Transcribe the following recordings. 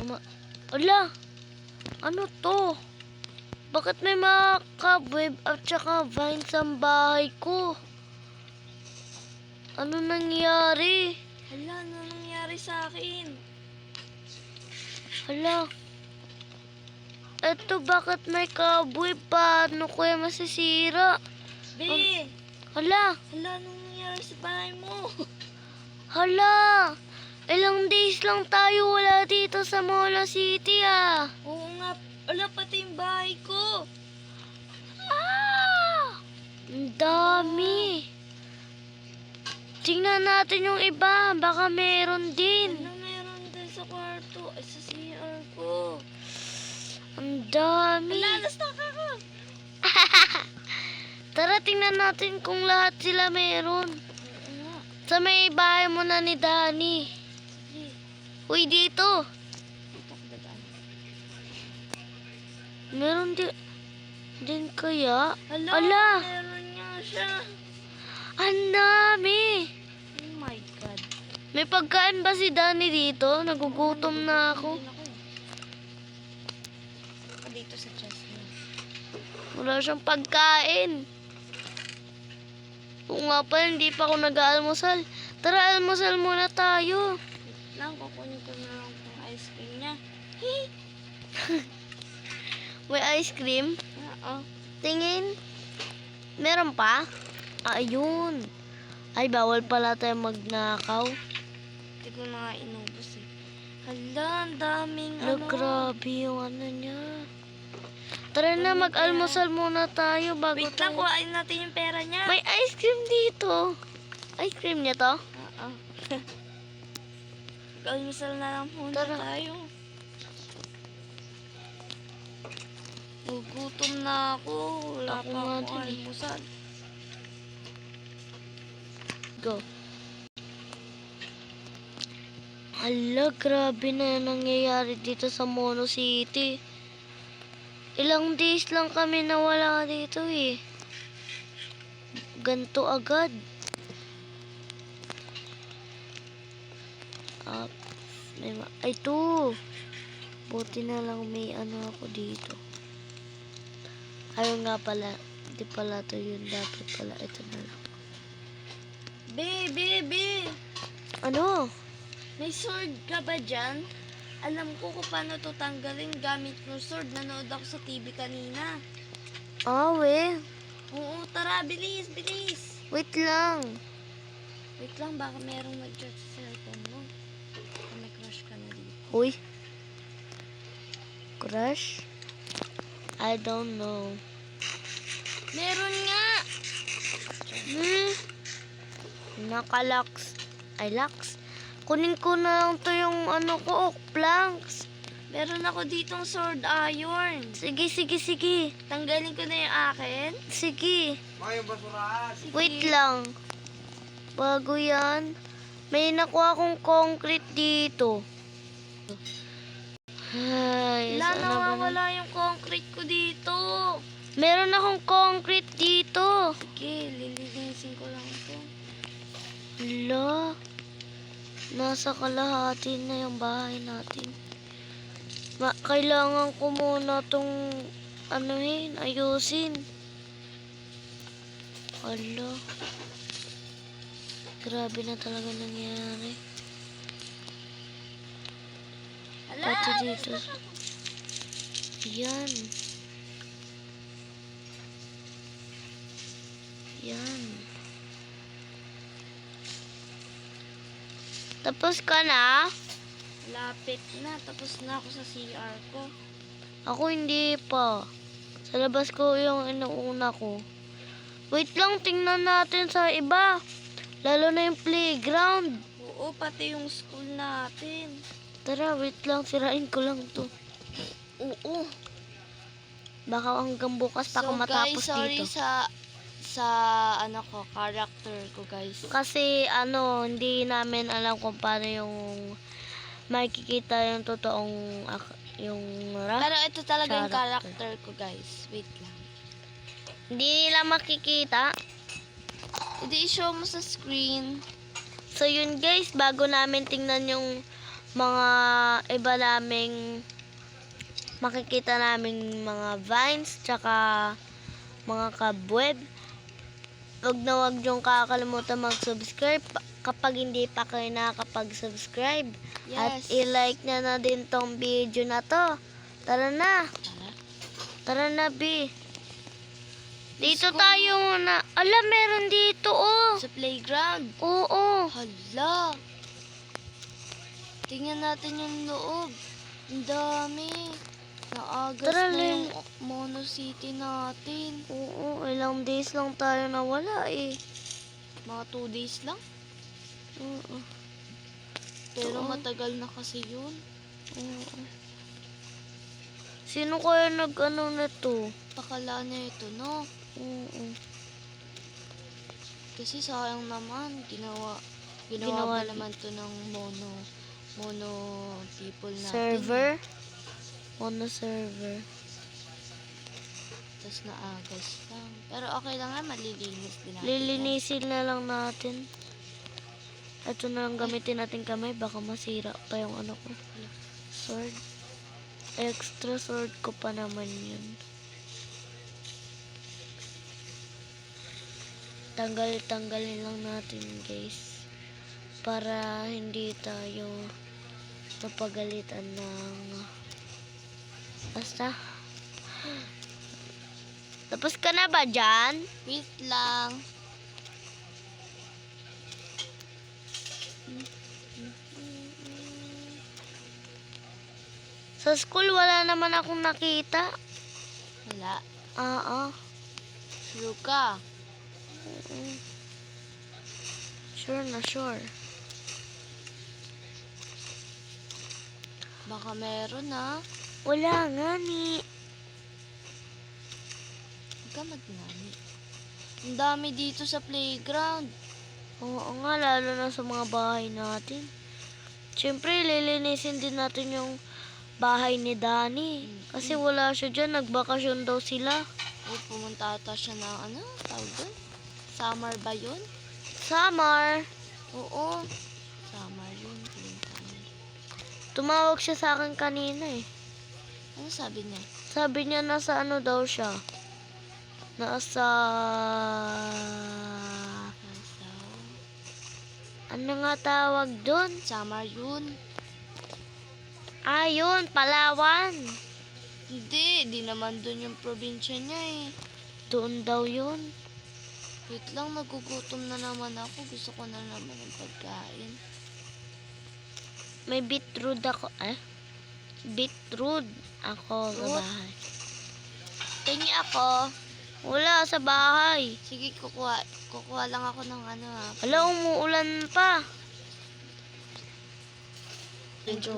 Mama, ala, ano to? Bakit may mga cobweb at saka vines ang bahay ko? Ano nangyari? Hala, ano nangyari sa akin? Hala. Eto, bakit may cobweb? Paano yung masisira? Be! Hala, Hala, ano nangyari sa bahay mo? hala. Ilang days lang tayo wala dito sa Mola City ah. Oo nga, hala pati yung bahay ko. Ah! Ang dami. Tingnan natin yung iba. Baka meron din. Ano meron din sa kwarto? Ay, sa CR ko. Ang dami. Hala, na-stuck ako. Tara, tingnan natin kung lahat sila meron. Sa may bahay mo na ni Danny. Uy, dito. Meron din, din kaya? Hala, Ala. meron nga siya. Ang dami. Oh my God. May pagkain ba si Danny dito? Nagugutom na. Ako dito sa chest niya. Wala siyang pagkain. Oo nga pala, hindi pa ako nag-aalmusal. Tara, almusal muna tayo. Lang, kukunin ko na lang itong ice cream niya. May ice cream? Oo. Tingin. Meron pa? Ah, ayun. Ay, bawal pala tayo magnakaw. Hindi ko na nga inubos eh. Hala, ang daming Ano, ano. grabe yung ano niya. Tara na, mag-almusal muna tayo bago Wait lang, tayo. kuhain natin yung pera niya. May ice cream dito. Ice cream niya to? Oo. Mag-almusal na lang muna Tara. tayo. Gugutom na ako. Wala Ako pa din eh. almusal. Go. Hala, grabe na yung nangyayari dito sa Mono City. Ilang days lang kami nawala dito eh. Ganto agad. Ah, may ma- ay to. Buti na lang may ano ako dito. Ayun nga pala. Hindi pala to yun. Dapat pala ito na lang. Be, be, be. Ano? May sword ka ba dyan? Alam ko kung paano to tanggalin gamit ng sword. Nanood ako sa TV kanina. We. Oo, tara, bilis, bilis. Wait lang. Wait lang, baka merong mag-chat Uy. Crush? I don't know. Meron nga! Hmm? Nakalax. Ay, lax. Kunin ko na lang to yung ano ko, oak planks. Meron ako ditong sword iron. Sige, sige, sige. Tanggalin ko na yung akin. Sige. Yung basurahan. Sige. Wait lang. Bago yan. May nakuha akong concrete dito. Ay, Wala, na nawawala yung concrete ko dito. Meron akong concrete dito. Sige, lilinisin ko lang ito. Hala. Nasa kalahati na yung bahay natin. Ma kailangan ko muna tong anuhin, ayusin. Hala. Grabe na talaga nangyari. Hala, Pati dito. Yan. Yan. Tapos ka na? lapit na. Tapos na ako sa CR ko. Ako hindi pa. Sa labas ko yung inuuna ko. Wait lang, tingnan natin sa iba. Lalo na yung playground. Oo, pati yung school natin. Tara, wait lang. Sirain ko lang to. Oo. Baka hanggang bukas pa ako matapos guys, sorry dito. sa sa ano ko, character ko, guys. Kasi ano, hindi namin alam kung paano yung makikita yung totoong yung ra. Pero ito talaga yung Character. character ko, guys. Wait lang. Hindi nila makikita. Hindi i-show mo sa screen. So yun guys, bago namin tingnan yung mga iba naming makikita naming mga vines tsaka mga kabweb. Huwag na huwag niyong kakalimutan mag-subscribe pa- kapag hindi pa kayo nakakapag-subscribe. At Yes. i-like na na din tong video na to. Tara na. Tara. Na, B. Dito go. tayo muna. Ala, meron dito, oh. Sa playground. Oo. Hala. Tingnan natin yung loob. Ang dami. Naagas Tara, na yung Mono City natin. Oo, ilang days lang tayo nawala eh. Mga 2 days lang. Oo. Pero Oo. matagal na kasi yun. Oo. Sino kaya nag-ano na to? Pakala niya ito, no? Oo. Kasi sayang naman. Ginawa, ginawa, Ginawa naman to ng mono, mono people natin. Server? Mono server. Tapos naagas lang. Pero okay lang nga, malilinis din natin. Lilinisin na lang natin. Ito na lang gamitin natin kamay. Baka masira pa yung ano ko. Sword. Extra sword ko pa naman yun. Tanggal-tanggalin lang natin guys. Para hindi tayo mapagalitan ng... Basta. Tapos ka na ba dyan? Wait lang. Sa school, wala naman akong nakita. Wala. Oo. Sure ka. Mm. Sure na sure. Baka meron na. Wala nga ni. Huwag ka magnani. Ang dami dito sa playground. Oo nga, lalo na sa mga bahay natin. Siyempre, lilinisin din natin yung bahay ni Danny. Kasi wala siya dyan, nagbakasyon daw sila. O, pumunta ata siya ng ano? Tawag doon? Summer ba yun? Summer, Oo. Tumawag siya sa akin kanina eh. Ano sabi niya? Sabi niya nasa ano daw siya. Nasa... Nasa... Ano nga tawag doon? Summer yun. Ah, yun, Palawan. Hindi, di naman doon yung probinsya niya eh. Doon daw yun. Wait lang, nagugutom na naman ako. Gusto ko na naman ng pagkain. May beetroot ako. Eh? Beetroot ako sa bahay. Tingi ako. Wala sa bahay. Sige, kukuha, kukuha lang ako ng ano ha. Wala, umuulan pa. Ito.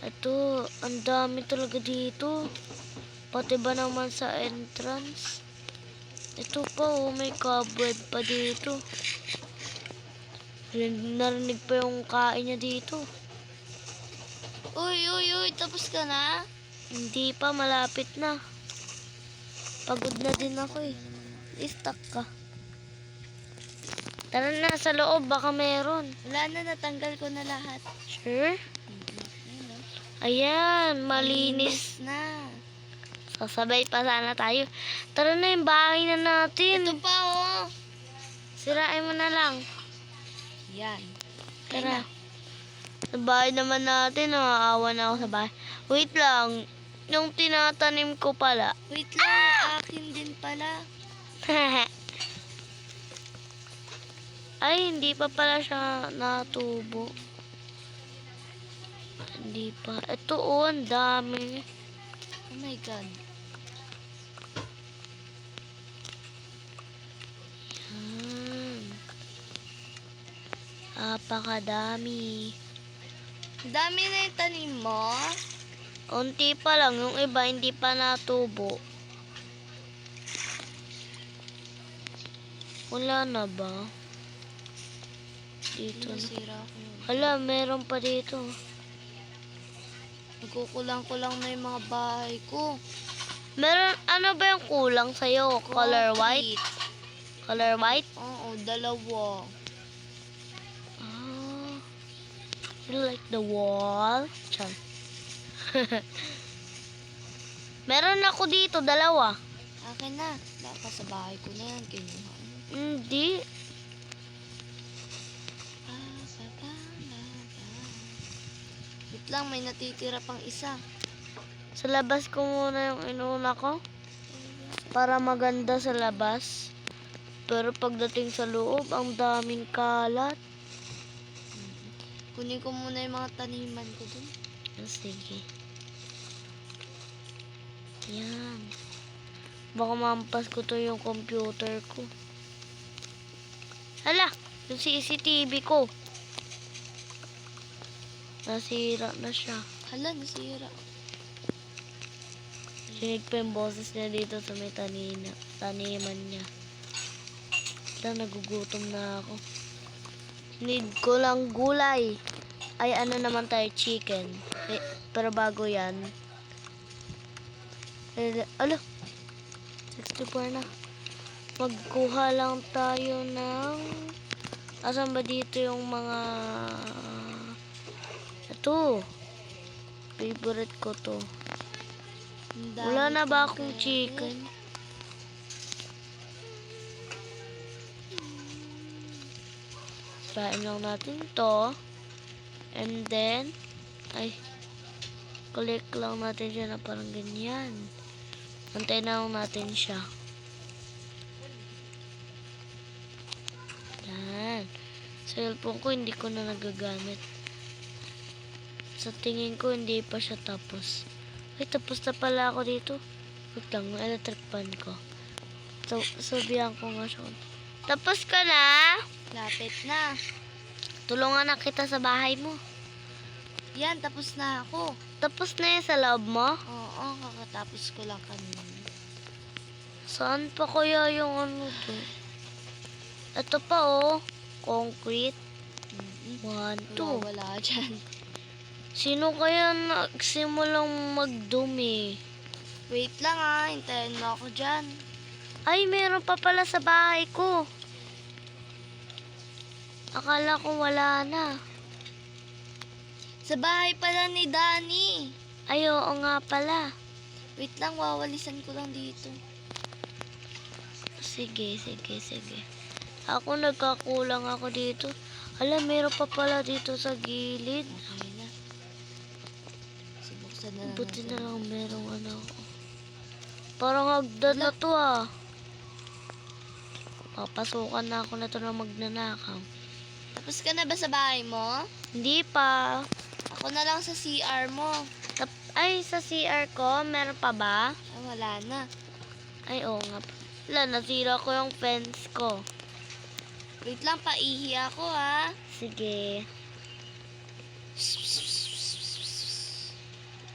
Ito, ang dami talaga dito. Pati ba naman sa entrance? Ito pa, oh, may cobweb pa dito. Rin- Narinig pa yung kain niya dito. Uy, uy, uy, tapos ka na? Hindi pa, malapit na. Pagod na din ako eh. Stuck ka. Tara na, sa loob, baka meron. Wala na, natanggal ko na lahat. Sure? Oh. Ayan, malinis. na. Sasabay pa sana tayo. Tara na yung bahay na natin. Ito pa, oh. Sirain mo na lang. Yan. Tara. Sa bahay naman natin, nakaawa na ako sa bahay. Wait lang. Yung tinatanim ko pala. Wait lang, akin din pala. Ay, hindi pa pala siya natubo. Hindi pa. Ito oh, ang dami. Oh my God. Yan. Apakadami. Ang Dami na yung tanim mo. Unti pa lang, yung iba hindi pa natubo. Wala na ba? Dito na. Hala, meron pa dito. Nagkukulang-kulang na yung mga bahay ko. Meron, ano ba yung kulang sa'yo? Color white? Color white? Oo, dalawa. You like the wall? Char. Meron ako dito, dalawa. Akin na. Dapat sa bahay ko na yan. Kinuha. Hindi. Wait lang, may natitira pang isa. Sa labas ko muna yung inuna ko. Para maganda sa labas. Pero pagdating sa loob, ang daming kalat. Kunin ko muna yung mga taniman ko dun. Ah, Sige. Yan. Baka mampas ko to yung computer ko. Hala! Yung CCTV ko. Nasira na siya. Hala, nasira. Sinig pa yung boses niya dito sa may tanina, taniman niya. Lang nagugutom na ako. Need ko lang gulay. Ay, ano naman tayo, chicken. Eh, pero bago yan. Eh, alo, 64 na. Magkuha lang tayo ng... Asan ba dito yung mga... Ito. Favorite ko to. Wala na ba kong akong chicken? Trying lang natin to. And then, ay, click lang natin siya na parang ganyan. Antayin na lang natin siya. Yan. Cellphone ko hindi ko na nagagamit. Sa tingin ko hindi pa siya tapos. Ay, tapos na pala ako dito. Wait lang, electric fan ko. So, sabihan ko nga siya. Tapos ka na? Lapit na. Tulungan na kita sa bahay mo. Yan, tapos na ako. Tapos na yan sa loob mo? Oo, kakatapos ko lang kanina. Saan pa kaya yung ano to? Ito pa oh. Concrete. Mm-mm. One, Wala, two. wala dyan. Sino kaya nagsimulang magdumi? Wait lang ah, hintayin mo ako dyan. Ay, meron pa pala sa bahay ko. Akala ko wala na. Sa bahay pala ni Danny. Ay, oo nga pala. Wait lang, wawalisan ko lang dito. Sige, sige, sige. Ako nagkakulang ako dito. Alam, meron pa pala dito sa gilid. Okay na. Sibuksan na lang Buti na lang merong ano ako. Parang hagdan na to ah. Papasukan na ako na to na magnanakaw. Tapos ka na ba sa bahay mo? Hindi pa. Ako na lang sa CR mo. Tap- ay, sa CR ko, meron pa ba? Ah, wala na. Ay, oo nga. Wala, nasira ko yung fence ko. Wait lang, paihi ako ha. Sige.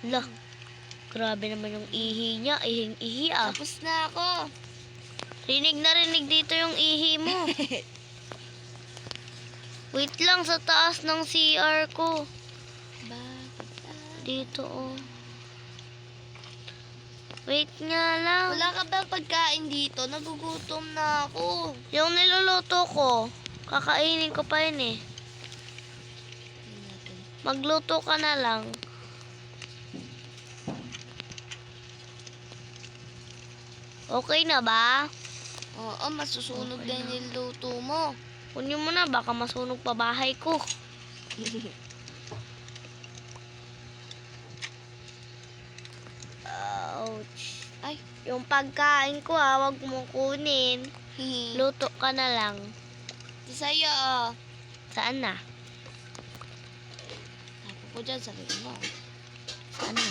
Lah, grabe naman yung ihi niya. Ihing-ihi ah. Tapos na ako. Rinig na rinig dito yung ihi mo. Wait lang sa taas ng CR ko. Dito oh. Wait nga lang. Wala ka ba pagkain dito? Nagugutom na ako. Yung niluluto ko, kakainin ko pa yun eh. Magluto ka na lang. Okay na ba? Oo, masusunog Okay na yung niluto mo. Kunin mo na, baka masunog pa bahay ko. Ouch. Ay, Yung pagkain ko ha, wag mo kunin. Luto ka na lang. Sa'yo oh. Saan na? Tapo ko dyan sa mo. Saan na?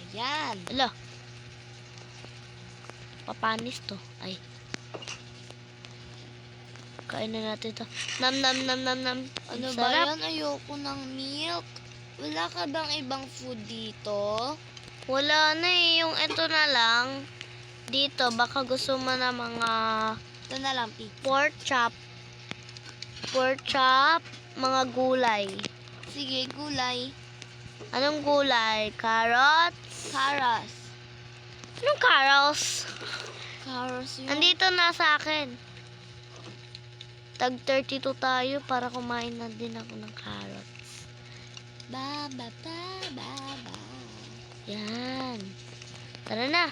Ayan. Ala. Papanis to. Ay. Kain na natin to. Nam nam nam nam nam. Ano Ang ba sarap. yan? Ayoko ng milk. Wala ka bang ibang food dito? Wala na eh. Yung ito na lang. Dito, baka gusto mo na mga Ito na lang, pizza. pork chop. Pork chop, mga gulay. Sige, gulay. Anong gulay? Carrots? Karas. Anong carrots? Karas yun. Andito na sa akin. Tag 32 tayo para kumain na din ako ng carrots. Ba, ba, ba, ba, ba. Yan. Tara na.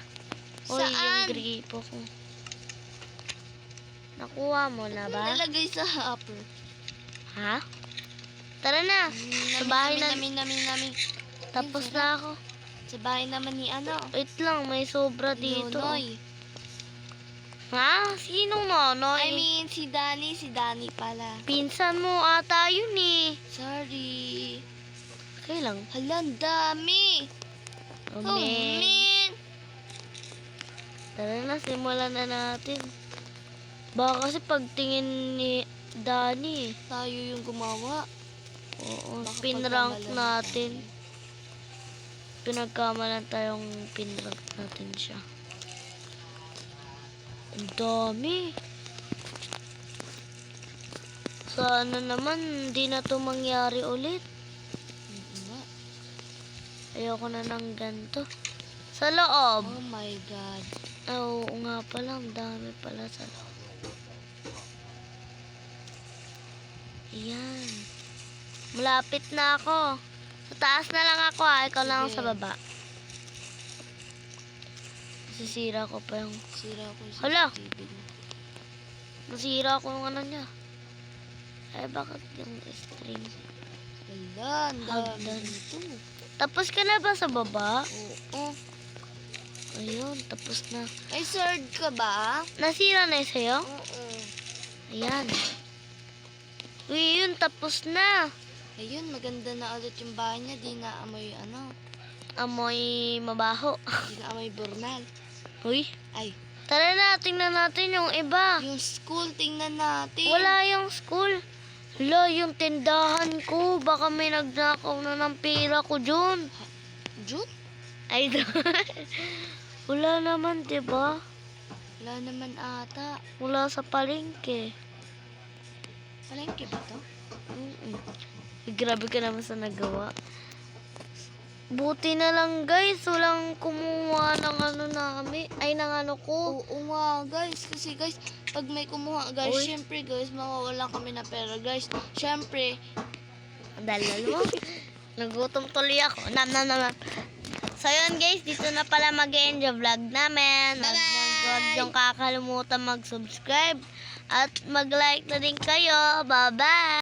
Uy, yung Saan? gripo ko. Nakuha mo na ba? Nalagay sa hopper. Ha? Tara na. Sa bahay na- namin, namin, namin. Tapos na ako. Sa bahay naman ni ano. Wait lang, may sobra dito. Nonoy. Ha? Sinong nonoy? I mean, si Danny, si Danny pala. Pinsan mo ata yun eh. Sorry. Okay lang. Hala, ang dami. Oh, Oh, man. man. Tara na, simulan na natin. Baka kasi pagtingin ni Danny, eh. Tayo yung gumawa. oo, Baka pinrank natin. Pinagkamalan tayong pinrank natin siya. Ang dami. Sana naman hindi na to mangyari ulit. Ayoko na ng ganito. Sa loob. Oh my God. Ah, Oo nga pala, ang dami pala sa loob. Ayan. Malapit na ako. Sa taas na lang ako ha, ikaw lang sa baba. Sisira ko pa yung... Sira ko sa Hala. Nasira ko yung ano niya. Ay, bakit yung string? Hala, ang dami dito. Tapos ka na ba sa baba? Oo. Ayun, tapos na. May sword ka ba? Nasira na yun sa'yo? Oo. Ayan. Uy, yun, tapos na. Ayun, maganda na ulit yung bahay niya. Di na amoy ano. Amoy mabaho. Di na amoy burnal. Uy, Ay, tara na, tingnan natin yung iba. yung school, tingnan natin. Wala yung school. Hala, yung tindahan ko. Baka may nagnakaw na ng pera ko dyan. June? Ay, wala naman, di ba? Wala naman ata. Wala sa palengke. Palengke ba to? Mm-mm. Grabe ka naman sa nagawa. Buti na lang guys, walang kumuha ng ano namin. Ay, ng ano ko. Oo nga, guys. Kasi guys, pag may kumuha, guys, Uy. syempre, guys, mawawalan kami na pera, guys. Syempre, dalal mo. Nagutom tuloy ako. Nam, nam, nam. So yun guys, dito na pala mag-end yung vlog namin. Bye-bye! huwag yung kakalimutan mag-subscribe. At mag-like na din kayo. Bye-bye!